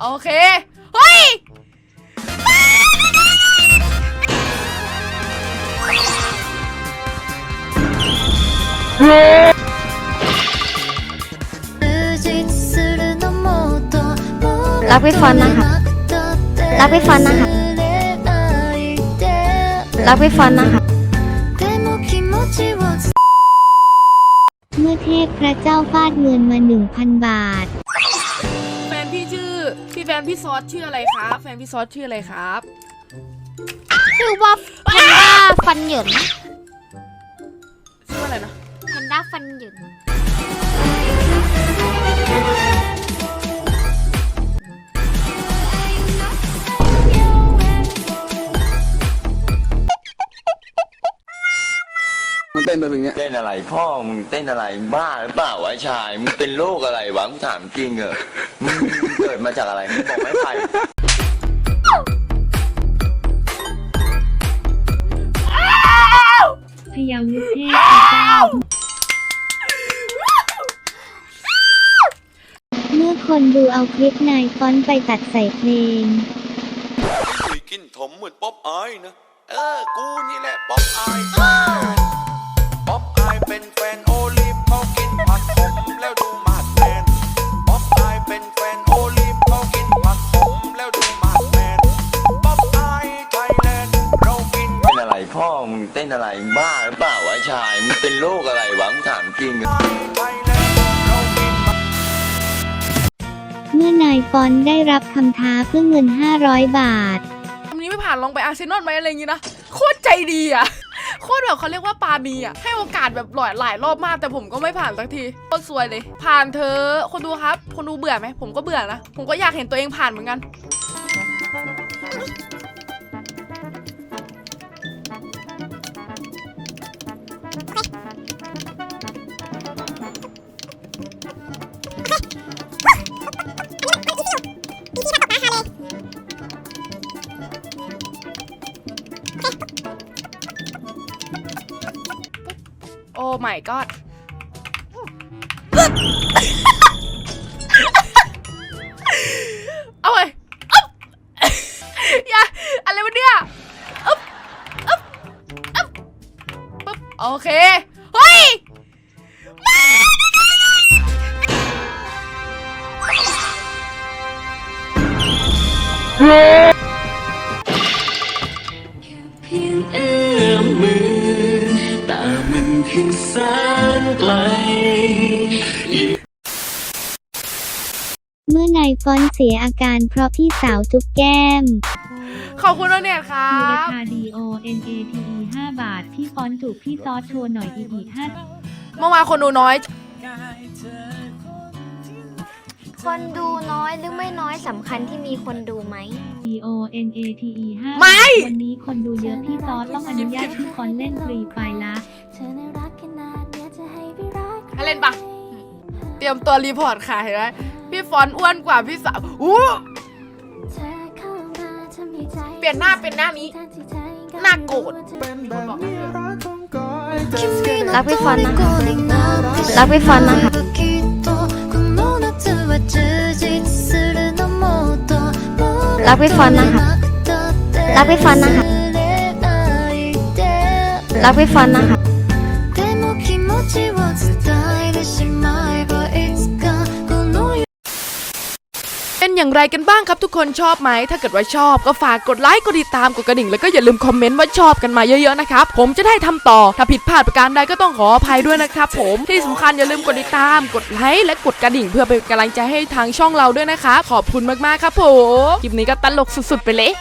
โอเค เฮ้ยรักพี่ฟอนนะคะ รักพี่ฟอนนะคะ รักพี่ฟอนนะคะเมื่อเทพพระเจ้าฟาดเงินมา 1,000 บาทแฟนพี่ชื่อพี่ แฟนพี่ซอสชื่ออะไรครับ แฟนพี่ซอสชื่ออะไรครับ ชื่อว่าแพนด้าฟันเหยินชื่อว่าอะไรนะ แพนด้าฟันเหยิน นเต้นไปเป็นอย่างเงี้ย เต้นอะไรพ่อมึงเต้นอะไรบ้าหรือเปล่าวะไอ้ชายมึงเป็นโรคอะไรวะมึงถามจริงเหรอมึงเกิดมาจากอะไรมึงบอกไม่ไปพยาวุธเทพพระเจ้า เมื่อคนดูเอาคลิปนายฟอนต์ไปตัดใส่เพลง คุยกินถมเหมือนป๊อปอายนะ เออ กูนี่แหละป๊อปอาย เต้นอะไรบ้าหรือเปล่าวะไอ้ชายมึงเป็นโรคอะไรวะมึงถามจริงเหรอไทยแลนด์เรากินเมื่อนายฟอนต์ได้รับคำท้าเพื่อเงิน 500 บาท ทำนี้ไม่ผ่านลองไปอาร์เซนอลไหมอะไรอย่างงี้นะโคตรใจดีอะ โคตรแบบเขาเรียกว่าปามีอะ ให้โอกาสแบบหลายหลายรอบมากแต่ผมก็ไม่ผ่านสักทีโคตรซวยเลย ผ่านเธอะคนดูครับ คนดูเบื่อไหมผมก็เบื่อนะ ผมก็อยากเห็นตัวเองผ่านเหมือนกัน โอ้ my god โอเค เฮ้ยเพียงเอื้อมมือแต่มันขึ้นแสนไกล เมื่อนายฟอนเสียอาการเพราะพี่สาวจุ๊บแก้ม ขอบคุณน้องเนตครัมีราบคา D O N A T E 5บาท พี่ฟอนต์จูบพี่ซอสโชว์หน่อยอีอี5เมื่อวานคนดูน้อย คนดูน้อยหรือไม่น้อยสำคัญที่มีคนดูไหม D O N A T E 5ไม่ วันนี้คนดูเยอะพี่ซอสต้องอนุญาตพี่ฟอนต์เล่นฟรีไปละให้เล่นปะ เตรียมตัวรีพอร์ตค่ะเห็นไหมพี่ฟอนต์อ้วนกว่าพี่สาวอู้เป ลี่ยนหน้าเป็นหน้านี้ หน้าโกรธคนบอกรักพี่ฟอนต์นะคะรักพี่ฟอนต์นะคะรักพี่ฟอนต์นะคะรักพี่ฟอนต์นะคะรักพี่ฟอนต์นะคะ เป็นอย่างไรกันบ้างครับทุกคนชอบไหม ถ้าเกิดว่าชอบก็ฝากกดไลค์กดติดตามกดกระดิ่งแล้วก็อย่าลืมคอมเมนต์ว่าชอบกันมาเยอะๆนะครับ ผมจะได้ทำต่อ ถ้าผิดพลาดประการใดก็ต้องขออภัยด้วยนะครับผมที่สำคัญอย่าลืมกดติดตาม กดไลค์และกดกระดิ่งเพื่อเป็นกำลังใจให้ทางช่องเราด้วยนะคะ ขอบคุณมากๆครับผมคลิปนี้ก็ตลกสุดๆไปเลย